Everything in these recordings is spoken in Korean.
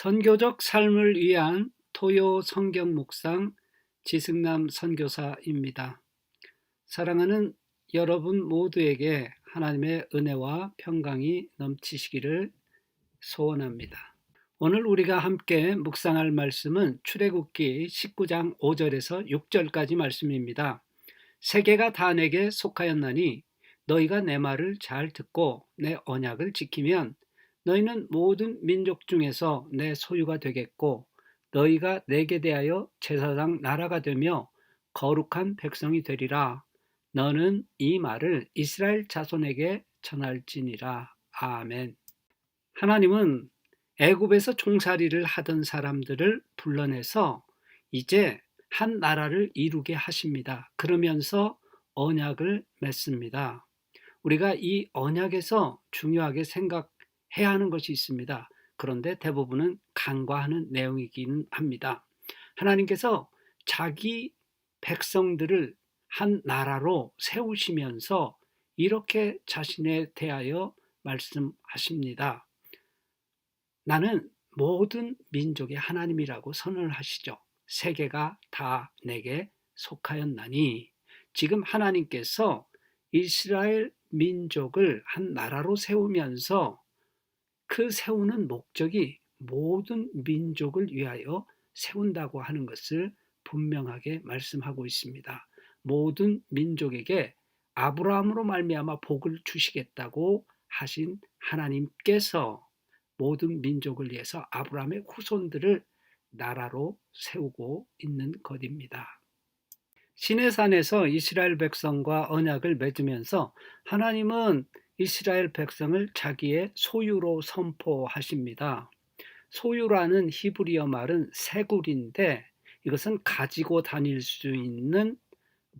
선교적 삶을 위한 토요 성경 묵상 지승남 선교사입니다. 사랑하는 여러분 모두에게 하나님의 은혜와 평강이 넘치시기를 소원합니다. 오늘 우리가 함께 묵상할 말씀은 출애굽기 19장 5절에서 6절까지 말씀입니다. 세계가 다 내게 속하였나니 너희가 내 말을 잘 듣고 내 언약을 지키면 너희는 모든 민족 중에서 내 소유가 되겠고 너희가 내게 대하여 제사장 나라가 되며 거룩한 백성이 되리라. 너는 이 말을 이스라엘 자손에게 전할지니라. 아멘. 하나님은 애굽에서 종살이를 하던 사람들을 불러내서 이제 한 나라를 이루게 하십니다. 그러면서 언약을 맺습니다. 우리가 이 언약에서 중요하게 생각 해야 하는 것이 있습니다. 그런데 대부분은 간과하는 내용이긴 합니다. 하나님께서 자기 백성들을 한 나라로 세우시면서 이렇게 자신에 대하여 말씀하십니다. 나는 모든 민족의 하나님이라고 선언을 하시죠. 세계가 다 내게 속하였나니 지금 하나님께서 이스라엘 민족을 한 나라로 세우면서 그 세우는 목적이 모든 민족을 위하여 세운다고 하는 것을 분명하게 말씀하고 있습니다. 모든 민족에게 아브라함으로 말미암아 복을 주시겠다고 하신 하나님께서 모든 민족을 위해서 아브라함의 후손들을 나라로 세우고 있는 것입니다. 시내산에서 이스라엘 백성과 언약을 맺으면서 하나님은 이스라엘 백성을 자기의 소유로 선포하십니다. 소유라는 히브리어 말은 세굴인데 이것은 가지고 다닐 수 있는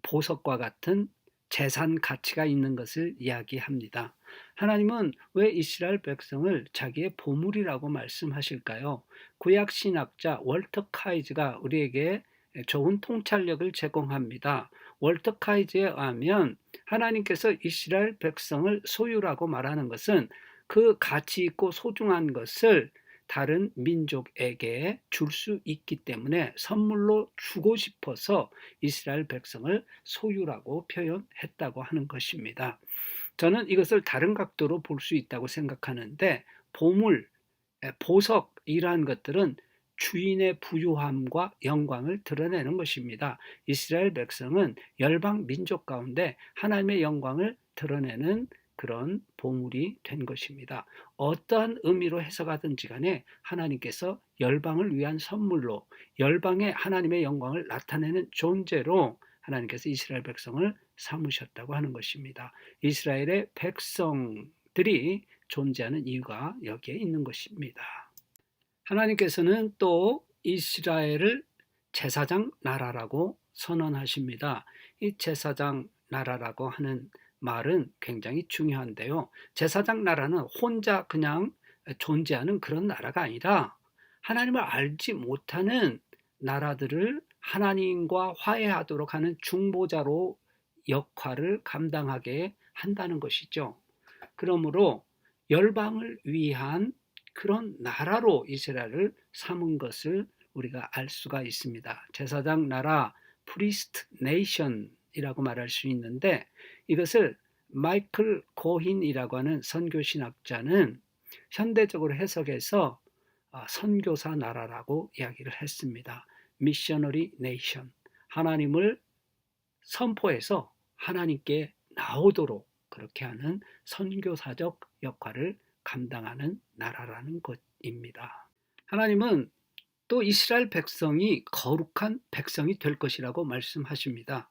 보석과 같은 재산 가치가 있는 것을 이야기합니다. 하나님은 왜 이스라엘 백성을 자기의 보물이라고 말씀하실까요? 구약 신학자 월터 카이즈가 우리에게 좋은 통찰력을 제공합니다. 월터 카이즈에 의하면 하나님께서 이스라엘 백성을 소유라고 말하는 것은 그 가치 있고 소중한 것을 다른 민족에게 줄 수 있기 때문에 선물로 주고 싶어서 이스라엘 백성을 소유라고 표현했다고 하는 것입니다. 저는 이것을 다른 각도로 볼 수 있다고 생각하는데 보물, 보석 이러한 것들은 주인의 부유함과 영광을 드러내는 것입니다. 이스라엘 백성은 열방 민족 가운데 하나님의 영광을 드러내는 그런 보물이 된 것입니다. 어떠한 의미로 해석하든지 간에 하나님께서 열방을 위한 선물로 열방의 하나님의 영광을 나타내는 존재로 하나님께서 이스라엘 백성을 삼으셨다고 하는 것입니다. 이스라엘의 백성들이 존재하는 이유가 여기에 있는 것입니다. 하나님께서는 또 이스라엘을 제사장 나라라고 선언하십니다. 이 제사장 나라라고 하는 말은 굉장히 중요한데요. 제사장 나라는 혼자 그냥 존재하는 그런 나라가 아니라 하나님을 알지 못하는 나라들을 하나님과 화해하도록 하는 중보자로 역할을 감당하게 한다는 것이죠. 그러므로 열방을 위한 그런 나라로 이스라엘을 삼은 것을 우리가 알 수가 있습니다. 제사장 나라, 프리스트 네이션이라고 말할 수 있는데 이것을 마이클 고힌이라고 하는 선교 신학자는 현대적으로 해석해서 아, 선교사 나라라고 이야기를 했습니다. 미셔너리 네이션. 하나님을 선포해서 하나님께 나오도록 그렇게 하는 선교사적 역할을 감당하는 나라라는 것입니다. 하나님은 또 이스라엘 백성이 거룩한 백성이 될 것이라고 말씀하십니다.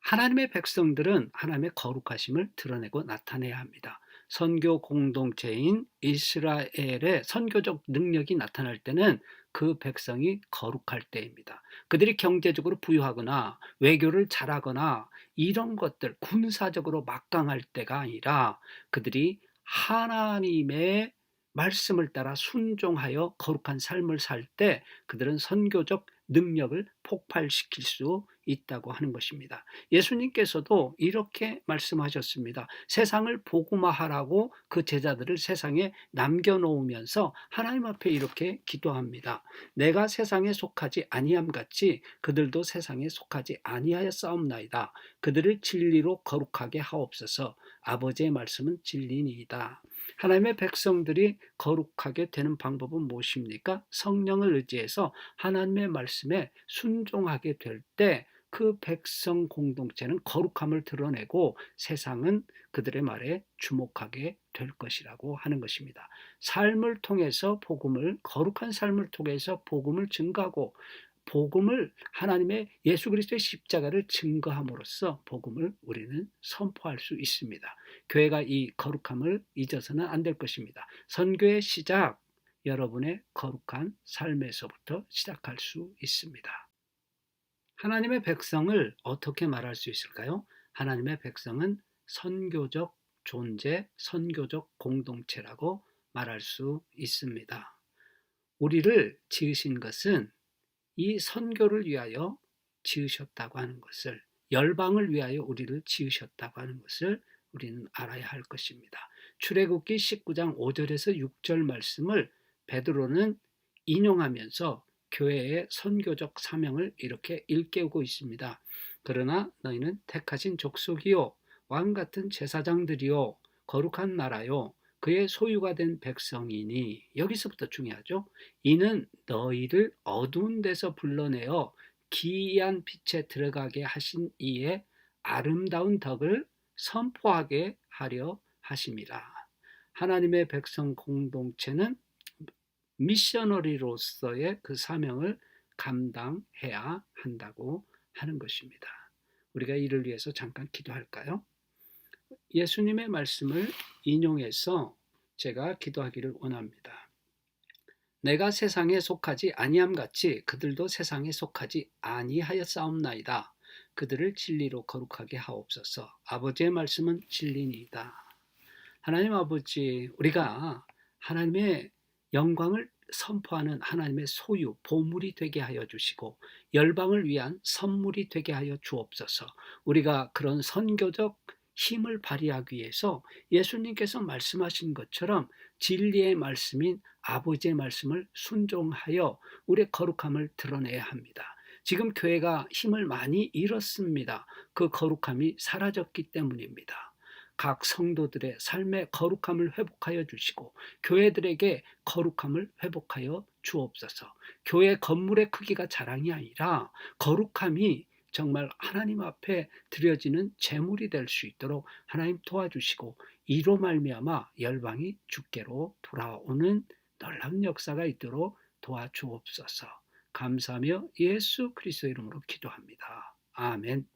하나님의 백성들은 하나님의 거룩하심을 드러내고 나타내야 합니다. 선교 공동체인 이스라엘의 선교적 능력이 나타날 때는 그 백성이 거룩할 때입니다. 그들이 경제적으로 부유하거나 외교를 잘하거나 이런 것들 군사적으로 막강할 때가 아니라 그들이 하나님의 말씀을 따라 순종하여 거룩한 삶을 살 때 그들은 선교적 능력을 폭발시킬 수 있다고 하는 것입니다. 예수님께서도 이렇게 말씀하셨습니다. 세상을 복음화하라고 그 제자들을 세상에 남겨놓으면서 하나님 앞에 이렇게 기도합니다. 내가 세상에 속하지 아니함 같이 그들도 세상에 속하지 아니하여 싸움나이다. 그들을 진리로 거룩하게 하옵소서. 아버지의 말씀은 진리니이다. 하나님의 백성들이 거룩하게 되는 방법은 무엇입니까? 성령을 의지해서 하나님의 말씀에 순종하게 될 때 그 백성 공동체는 거룩함을 드러내고 세상은 그들의 말에 주목하게 될 것이라고 하는 것입니다. 삶을 통해서 복음을 거룩한 삶을 통해서 복음을 증가하고 복음을 하나님의 예수 그리스도의 십자가를 증거함으로써 복음을 우리는 선포할 수 있습니다. 교회가 이 거룩함을 잊어서는 안 될 것입니다. 선교의 시작 여러분의 거룩한 삶에서부터 시작할 수 있습니다. 하나님의 백성을 어떻게 말할 수 있을까요? 하나님의 백성은 선교적 존재, 선교적 공동체라고 말할 수 있습니다. 우리를 지으신 것은 이 선교를 위하여 지으셨다고 하는 것을 열방을 위하여 우리를 지으셨다고 하는 것을 우리는 알아야 할 것입니다. 출애굽기 19장 5절에서 6절 말씀을 베드로는 인용하면서 교회의 선교적 사명을 이렇게 일깨우고 있습니다. 그러나 너희는 택하신 족속이요 왕 같은 제사장들이요 거룩한 나라요 그의 소유가 된 백성이니 여기서부터 중요하죠. 이는 너희를 어두운 데서 불러내어 기이한 빛에 들어가게 하신 이의 아름다운 덕을 선포하게 하려 하심이라. 하나님의 백성 공동체는 미셔너리로서의 그 사명을 감당해야 한다고 하는 것입니다. 우리가 이를 위해서 잠깐 기도할까요? 예수님의 말씀을 인용해서 제가 기도하기를 원합니다. 내가 세상에 속하지 아니함 같이 그들도 세상에 속하지 아니하여 싸움나이다. 그들을 진리로 거룩하게 하옵소서. 아버지의 말씀은 진리니이다. 하나님 아버지, 우리가 하나님의 영광을 선포하는 하나님의 소유, 보물이 되게 하여 주시고 열방을 위한 선물이 되게 하여 주옵소서. 우리가 그런 선교적 힘을 발휘하기 위해서 예수님께서 말씀하신 것처럼 진리의 말씀인 아버지의 말씀을 순종하여 우리의 거룩함을 드러내야 합니다. 지금 교회가 힘을 많이 잃었습니다. 그 거룩함이 사라졌기 때문입니다. 각 성도들의 삶의 거룩함을 회복하여 주시고 교회들에게 거룩함을 회복하여 주옵소서. 교회 건물의 크기가 자랑이 아니라 거룩함이 정말 하나님 앞에 드려지는 제물이 될 수 있도록 하나님 도와주시고 이로 말미암아 열방이 주께로 돌아오는 놀라운 역사가 있도록 도와주옵소서. 감사하며 예수 그리스도 이름으로 기도합니다. 아멘.